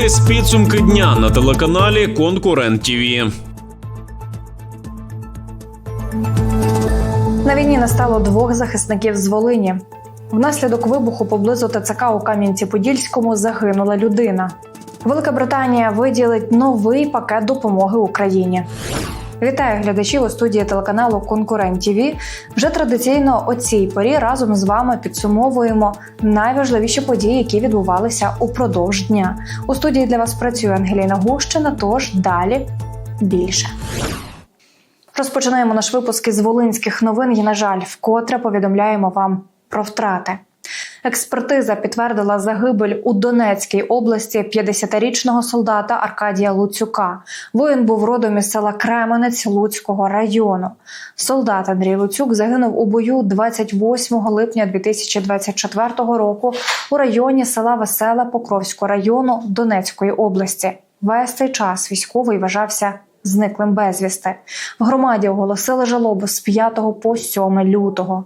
Дивитесь підсумки дня на телеканалі Конкурент ТІВІ. На війні не стало двох захисників з Волині. Внаслідок вибуху поблизу ТЦК у Кам'янці-Подільському загинула людина. Велика Британія виділить новий пакет допомоги Україні. Вітаю глядачів у студії телеканалу Конкурент ТІВІ. Вже традиційно о цій порі разом з вами підсумовуємо найважливіші події, які відбувалися упродовж дня. У студії для вас працює Ангеліна Гущина. Тож далі більше. Розпочинаємо наш випуск із волинських новин. І, на жаль, вкотре повідомляємо вам про втрати. Експертиза підтвердила загибель у Донецькій області 50-річного солдата Аркадія Луцюка. Воїн був родом із села Кременець Луцького району. Солдат Андрій Луцюк загинув у бою 28 липня 2024 року у районі села Весела Покровського району Донецької області. Весь цей час військовий вважався зниклим безвісти. В громаді оголосили жалобу з 5 по 7 лютого.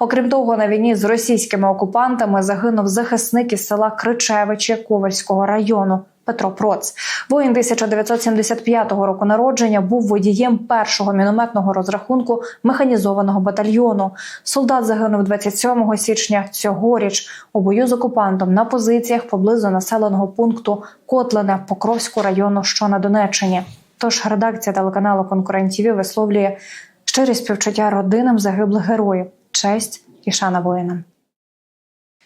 Окрім того, на війні з російськими окупантами загинув захисник із села Кричевичі Ковальського району. Петро Проц, воїн 1975 року народження, був водієм першого мінометного розрахунку механізованого батальйону. Солдат загинув 27 січня цьогоріч у бою з окупантом на позиціях поблизу населеного пункту Котлине Покровського району, що на Донеччині. Тож редакція телеканалу Конкурент ТІВІ висловлює щирі співчуття родинам загиблих героїв, честь і шана воїнам.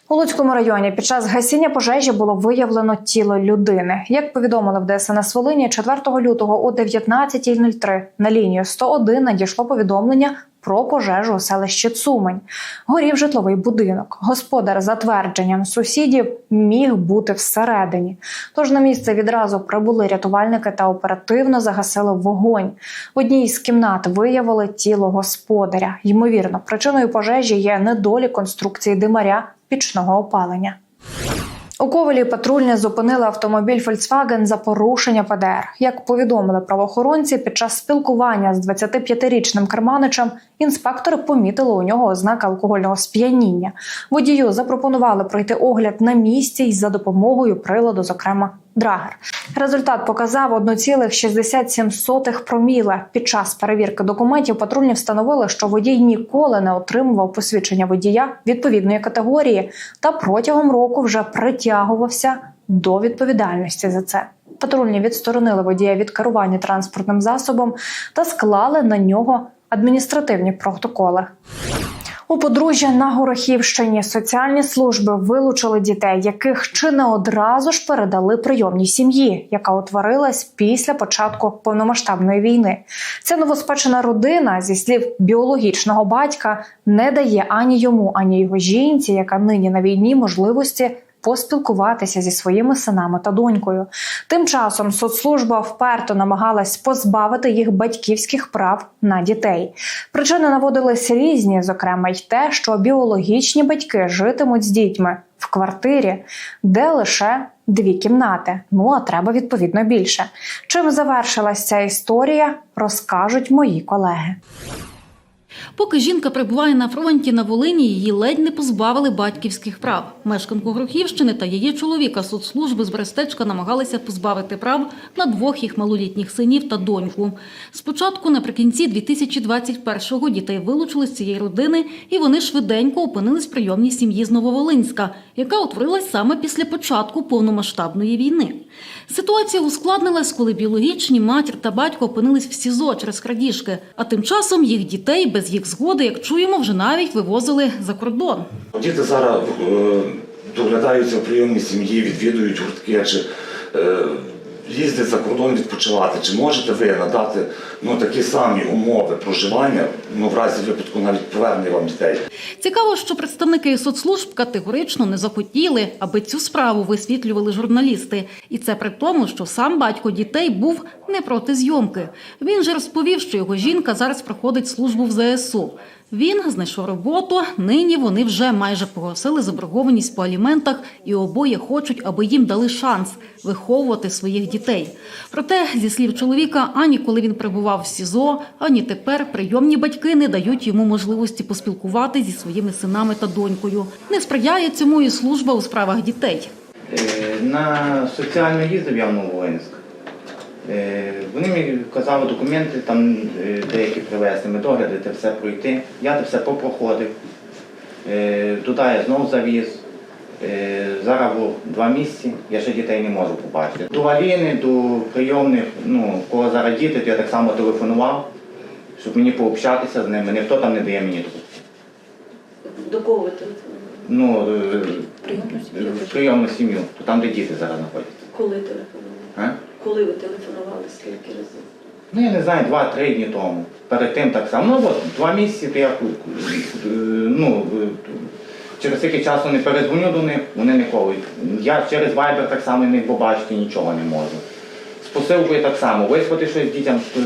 У Луцькому районі під час гасіння пожежі було виявлено тіло людини. Як повідомили в ДСНС Волині, 4 лютого о 19.03 на лінію 101 надійшло повідомлення про пожежу у селищі Цумень. Горів житловий будинок. Господар за твердженням сусідів міг бути всередині. Тож на місце відразу прибули рятувальники та оперативно загасили вогонь. В одній з кімнат виявили тіло господаря. Ймовірно, причиною пожежі є недолі конструкції димаря пічного опалення. У Ковалі патрульні зупинили автомобіль Volkswagen за порушення ПДР. Як повідомили правоохоронці, під час спілкування з 25-річним керманичем інспектори помітили у нього ознаки алкогольного сп'яніння. Водію запропонували пройти огляд на місці й за допомогою приладу, зокрема драгер. Результат показав 1,67 проміле. Під час перевірки документів патрульні встановили, що водій ніколи не отримував посвідчення водія відповідної категорії та протягом року вже притягувався до відповідальності за це. Патрульні відсторонили водія від керування транспортним засобом та склали на нього адміністративні протоколи. У подружжя на Горохівщині соціальні служби вилучили дітей, яких чи не одразу ж передали прийомній сім'ї, яка утворилась після початку повномасштабної війни. Ця новоспечена родина, зі слів біологічного батька, не дає ані йому, ані його жінці, яка нині на війні, можливості. Поспілкуватися зі своїми синами та донькою. Тим часом соцслужба вперто намагалась позбавити їх батьківських прав на дітей. Причини наводились різні, зокрема й те, що біологічні батьки житимуть з дітьми в квартирі, де лише дві кімнати. Ну а треба відповідно більше. Чим завершилась ця історія, розкажуть мої колеги. Поки жінка перебуває на фронті на Волині, її ледь не позбавили батьківських прав. Мешканку Грохівщини та її чоловіка соцслужби з Брестечка намагалися позбавити прав на двох їх малолітніх синів та доньку. Спочатку, наприкінці 2021-го, дітей вилучили з цієї родини, і вони швиденько опинились в прийомній сім'ї з Нововолинська, яка утворилась саме після початку повномасштабної війни. Ситуація ускладнилась, коли біологічні матір та батько опинились в СІЗО через крадіжки, а тим часом їх дітей без їх згоди, як чуємо, вже навіть вивозили за кордон. Діти зараз е, доглядаються в прийомній сім'ї, відвідують гуртки, чи е, їздять за кордон відпочивати. Чи можете ви надати ну, такі самі умови проживання, ну, в разі випадку навіть повернення вам дітей? Цікаво, що представники соцслужб категорично не захотіли, аби цю справу висвітлювали журналісти. І це при тому, що сам батько дітей був не проти зйомки. Він же розповів, що його жінка зараз проходить службу в ЗСУ. Він знайшов роботу. Нині вони вже майже погасили заборгованість по аліментах, і обоє хочуть, аби їм дали шанс виховувати своїх дітей. Проте, зі слів чоловіка, ані коли він перебував в СІЗО, ані тепер прийомні батьки не дають йому можливості поспілкувати зі своїми синами та донькою. Не сприяє цьому і служба у справах дітей. Е, На соціальну їздив я в Нововолинськ. Е, Вони мені казали документи там е, деякі привезти, медогляди, те все пройти. Я те все попроходив. Е, Туди я знову завіз. Е, Зараз було два місяці, я ще дітей не можу побачити. До Аліни, до прийомних, ну, кого зараз діти, то я так само телефонував, щоб мені пообщатися з ними. Ніхто там не дає мені трубку. До кого ви телефонували? Ну, е, Прийомну сім'ю? прийомну сім'ю, там, де діти зараз знаходяться. Коли телефонували? Коли ви телефонували? Скільки разів? Ну, я не знаю, два-три дні тому. Перед тим так само. Ну, от, два місяці, то я е, ну, через скільки часу не передзвоню до них, вони не колють. Я через Viber так само не побачити нічого не можу. З посилкою так само. Виспати щось дітям, е,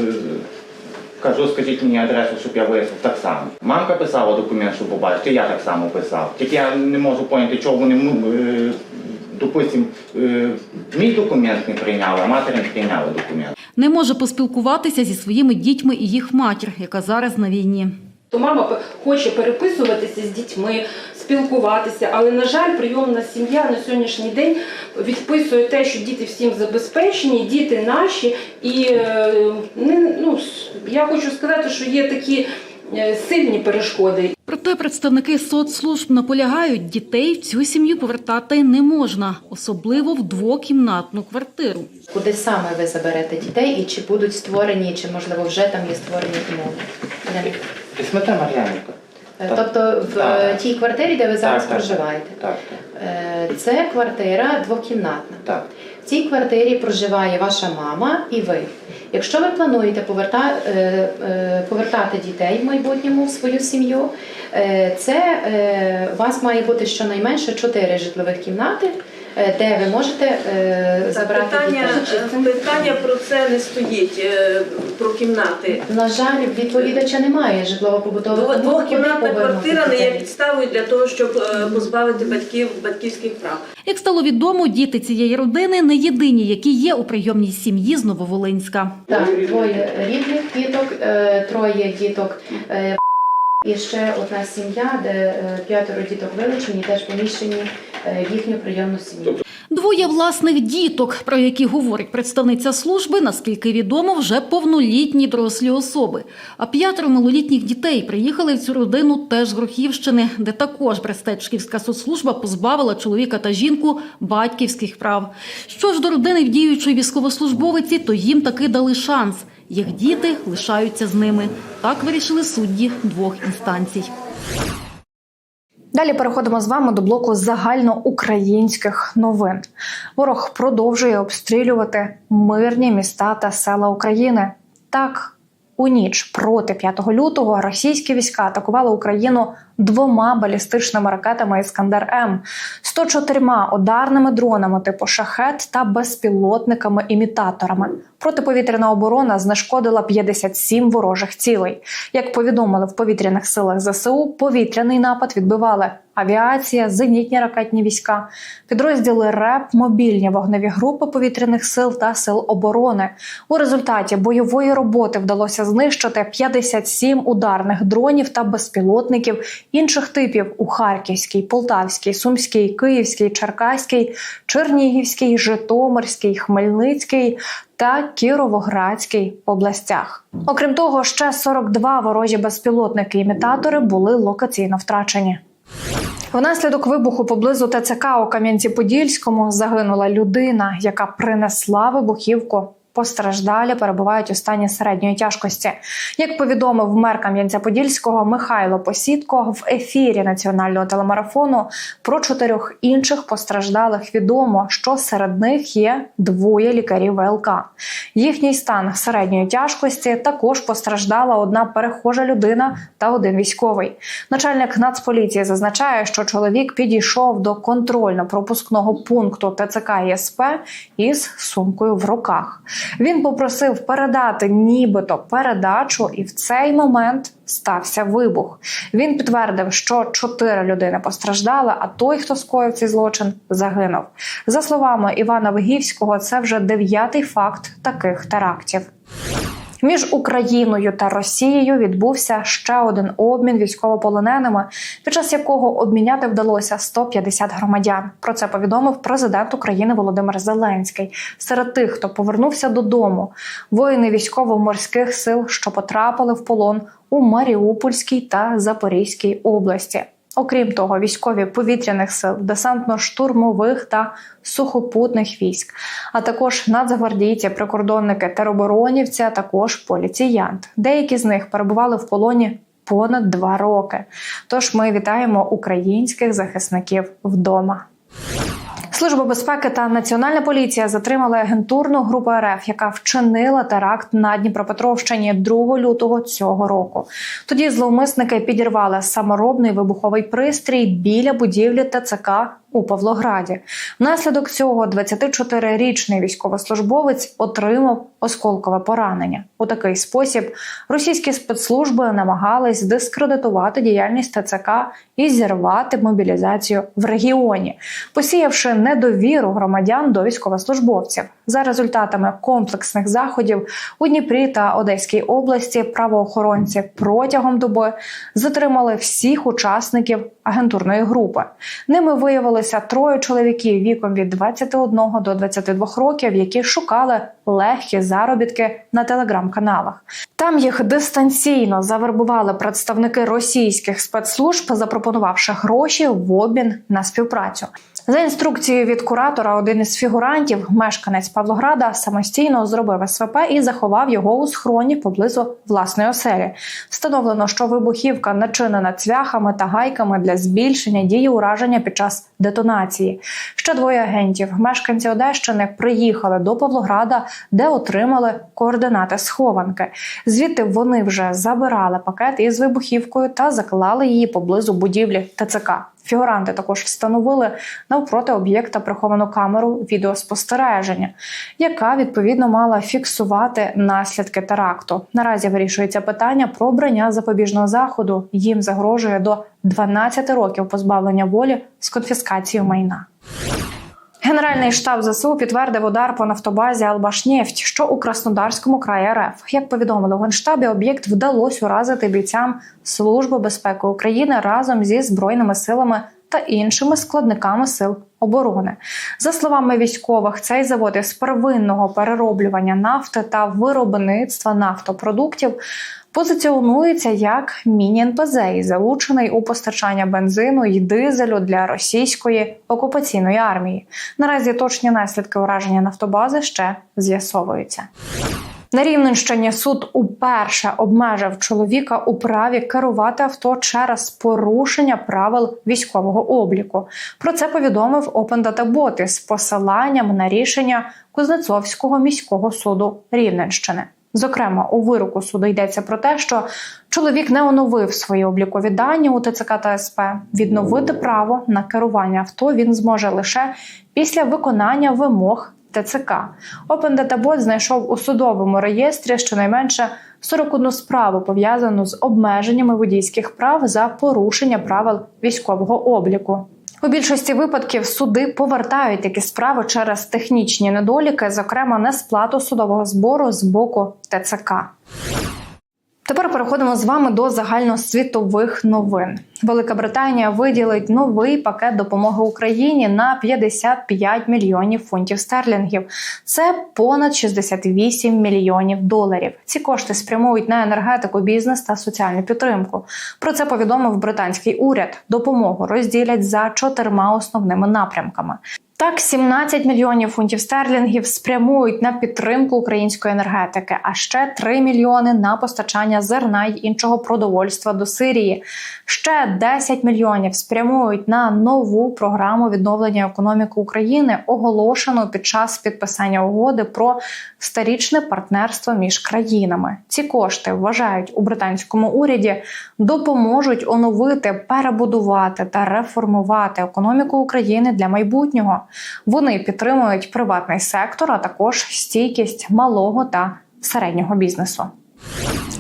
кажу, скажіть мені адресу, щоб я вислав, так само. Мамка писала документ, щоб побачити, я так само писав. Тільки я не можу поняти, чого вони, ну, е, допустим, е, мій документ не прийняли, а матері не прийняли документ. Не може поспілкуватися зі своїми дітьми і їх матір, яка зараз на війні. То мама хоче переписуватися з дітьми, спілкуватися, але на жаль, прийомна сім'я на сьогоднішній день відписує те, що діти всім забезпечені, діти наші. І е, не, ну, я хочу сказати, що є такі сильні перешкоди. Проте представники соцслужб наполягають, дітей в цю сім'ю повертати не можна, особливо в двокімнатну квартиру. Куди саме ви заберете дітей і чи будуть створені, чи можливо вже там є створені умови? Смета Мар'янівка. Е, Тобто в Так. е, тій квартирі, де ви зараз Так, так, проживаєте, Так, так, Е, це квартира двокімнатна. так. В цій квартирі проживає ваша мама і ви. Якщо ви плануєте поверта, е, е, повертати дітей в майбутньому в свою сім'ю, е, це у вас має бути щонайменше 4 житлових кімнати, де ви можете е, забрати Питання, дітей. питання про це не стоїть, е, про кімнати. На жаль, відповідача немає житлово-побутових Дво- умов. Двокімнатна квартира не є підставою для того, щоб е, позбавити батьків батьківських прав. Як стало відомо, діти цієї родини не єдині, які є у прийомній сім'ї з Нововолинська. Так, двоє рідних діток, е, троє діток. е, І ще одна сім'я, де е, п'ятеро діток вилучені, теж поміщені е, їхню прийомну сім'ю. Двоє власних діток, про які говорить представниця служби, наскільки відомо, вже повнолітні дорослі особи. А п'ятеро малолітніх дітей приїхали в цю родину теж з Грохівщини, де також Брестечківська соцслужба позбавила чоловіка та жінку батьківських прав. Що ж до родини в діючої військовослужбовиці, то їм таки дали шанс. Їх діти лишаються з ними. Так вирішили судді двох інстанцій. Далі переходимо з вами до блоку загальноукраїнських новин. Ворог продовжує обстрілювати мирні міста та села України. Так, у ніч проти 5 лютого російські війська атакували Україну двома балістичними ракетами Іскандер М, 104 ударними дронами типу шахет та безпілотниками-імітаторами. Протиповітряна оборона знешкодила 57 ворожих цілей. Як повідомили в повітряних силах ЗСУ, повітряний напад відбивали авіація, зенітні ракетні війська, підрозділи РЕП, мобільні вогневі групи повітряних сил та сил оборони. У результаті бойової роботи вдалося знищити 57 ударних дронів та безпілотників інших типів у Харківській, Полтавській, Сумській, Київській, Черкаській, Чернігівській, Житомирській, Хмельницькій та Кіровоградській областях. Окрім того, ще 42 ворожі безпілотники-імітатори були локаційно втрачені. Внаслідок вибуху поблизу ТЦК у Кам'янці-Подільському загинула людина, яка принесла вибухівку. Постраждалі перебувають у стані середньої тяжкості. Як повідомив мер Кам'янця-Подільського Михайло Посідко в ефірі національного телемарафону про чотирьох інших постраждалих відомо, що серед них є двоє лікарів ВЛК. Їхній стан середньої тяжкості також постраждала одна перехожа людина та один військовий. Начальник Нацполіції зазначає, що чоловік підійшов до контрольно-пропускного пункту ТЦК ЄСП із сумкою в руках. Він попросив передати нібито передачу, і в цей момент стався вибух. Він підтвердив, що чотири людини постраждали, а той, хто скоїв цей злочин, загинув. За словами Івана Вигівського, це вже дев'ятий факт таких терактів. Між Україною та Росією відбувся ще один обмін військовополоненими, під час якого обміняти вдалося 150 громадян. Про це повідомив президент України Володимир Зеленський. Серед тих, хто повернувся додому, воїни військово-морських сил, що потрапили в полон у Маріупольській та Запорізькій області. Окрім того, військові повітряних сил, десантно-штурмових та сухопутних військ, а також нацгвардійці, прикордонники, тероборонівці, а також поліціянт. Деякі з них перебували в полоні понад два роки. Тож ми вітаємо українських захисників вдома. Служба безпеки та національна поліція затримали агентурну групу РФ, яка вчинила теракт на Дніпропетровщині 2 лютого цього року. Тоді зловмисники підірвали саморобний вибуховий пристрій біля будівлі ТЦК у Павлограді. Внаслідок цього 24-річний військовослужбовець отримав осколкове поранення. У такий спосіб російські спецслужби намагались дискредитувати діяльність ТЦК і зірвати мобілізацію в регіоні, посіявши недовіру громадян до військовослужбовців. За результатами комплексних заходів у Дніпрі та Одеській області правоохоронці протягом доби затримали всіх учасників агентурної групи. Ними виявилися троє чоловіків віком від 21 до 22 років, які шукали легкі заробітки на телеграм-каналах. Там їх дистанційно завербували представники російських спецслужб, запропонувавши гроші в обмін на співпрацю. За інструкцією від куратора, один із фігурантів, мешканець Павлограда, самостійно зробив СВП і заховав його у схроні поблизу власної оселі. Встановлено, що вибухівка начинена цвяхами та гайками для збільшення дії ураження під час детонації. Ще двоє агентів, мешканці Одещини, приїхали до Павлограда, де отримали координати схованки. Звідти вони вже забирали пакет із вибухівкою та заклали її поблизу будівлі ТЦК. Фігуранти також встановили навпроти об'єкта приховану камеру відеоспостереження, яка відповідно мала фіксувати наслідки теракту. Наразі вирішується питання про обрання запобіжного заходу. Їм загрожує до 12 років позбавлення волі з конфіскацією майна. Генеральний штаб ЗСУ підтвердив удар по нафтобазі Албашнефть, що у Краснодарському краї РФ. Як повідомили в Генштабі, об'єкт вдалося уразити бійцям Служби безпеки України разом зі збройними силами та іншими складниками сил оборони. За словами військових, цей завод із первинного перероблювання нафти та виробництва нафтопродуктів. Позиціонується як міні-НПЗ залучений у постачання бензину і дизелю для російської окупаційної армії. Наразі точні наслідки ураження нафтобази ще з'ясовуються. На Рівненщині суд уперше обмежив чоловіка у праві керувати авто через порушення правил військового обліку. Про це повідомив Bot із посиланням на рішення Кузнецовського міського суду Рівненщини. Зокрема, у вироку суду йдеться про те, що чоловік не оновив свої облікові дані у ТЦК та СП. Відновити право на керування авто він зможе лише після виконання вимог ТЦК. Open Data Bot знайшов у судовому реєстрі щонайменше 41 справу пов'язану з обмеженнями водійських прав за порушення правил військового обліку. У більшості випадків суди повертають такі справи через технічні недоліки, зокрема несплату судового збору з боку ТЦК. Тепер переходимо з вами до загальносвітових новин. Велика Британія виділить новий пакет допомоги Україні на 55 мільйонів фунтів стерлінгів. Це понад 68 мільйонів доларів. Ці кошти спрямують на енергетику, бізнес та соціальну підтримку. Про це повідомив британський уряд. Допомогу розділять за чотирма основними напрямками. Так, 17 мільйонів фунтів стерлінгів спрямують на підтримку української енергетики, а ще 3 мільйони на постачання зерна й іншого продовольства до Сирії. Ще 10 мільйонів спрямують на нову програму відновлення економіки України, оголошену під час підписання угоди про старічне партнерство між країнами. Ці кошти вважають у британському уряді допоможуть оновити, перебудувати та реформувати економіку України для майбутнього. Вони підтримують приватний сектор, а також стійкість малого та середнього бізнесу.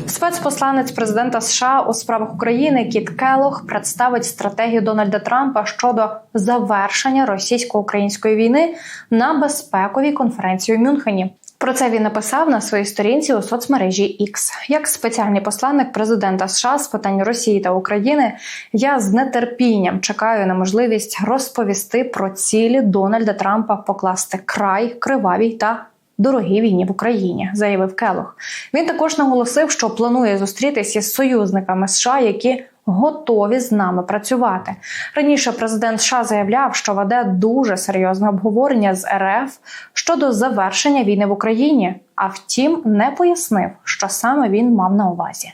Спецпосланець президента США у справах України Кіт Келох представить стратегію Дональда Трампа щодо завершення російсько-української війни на безпековій конференції у Мюнхені. Про це він написав на своїй сторінці у соцмережі X. Як спеціальний посланник президента США з питань Росії та України, я з нетерпінням чекаю на можливість розповісти про цілі Дональда Трампа покласти край кривавій та дорогій війні в Україні, заявив Келох. Він також наголосив, що планує зустрітися із союзниками США, які готові з нами працювати. Раніше президент США заявляв, що веде дуже серйозне обговорення з РФ щодо завершення війни в Україні. А втім, не пояснив, що саме він мав на увазі.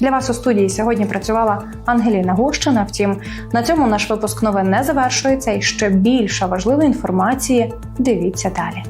Для вас у студії сьогодні працювала Ангеліна Гущина. Втім, на цьому наш випуск новин не завершується і ще більше важливої інформації. Дивіться далі.